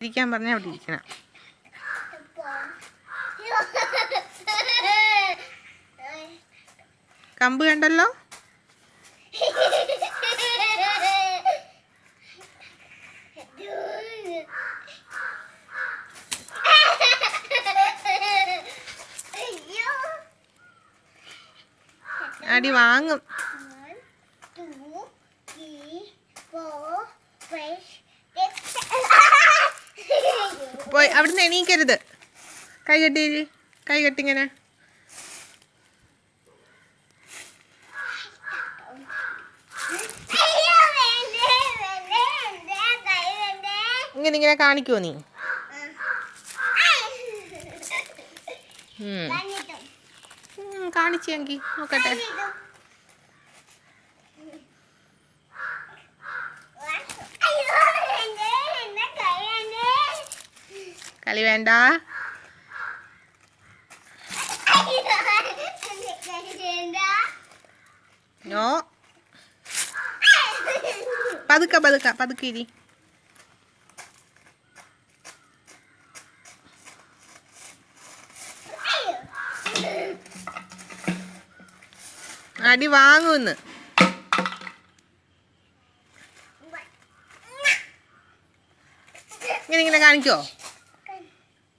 ഇരിക്കാൻ പറഞ്ഞാൽ അവിടെ ഇരിക്കണം. കമ്പ് കണ്ടല്ലോ? അടി വാങ്ങും. പോയി. അവിടുന്ന് എണീക്കരുത്. കൈ കെട്ടി കൈ കെട്ടിങ്ങനെ ഇങ്ങനെ. ഇങ്ങനെ കാണിക്കുമോ നീ? കാണിച്ചെങ്കി നോക്കട്ടെ. കളി വേണ്ട. നോ. പതുക്കെ പതുക്കെ പതുക്കെ ഇരി. അടി വാങ്ങുന്ന്. ഇങ്ങനെ ഇങ്ങനെ കാണിക്കോ?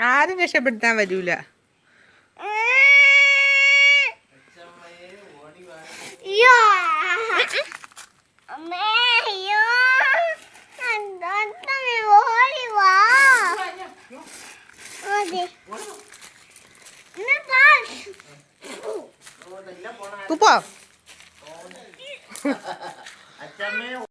ആരും രക്ഷപ്പെടുത്താൻ വരൂല. പോ.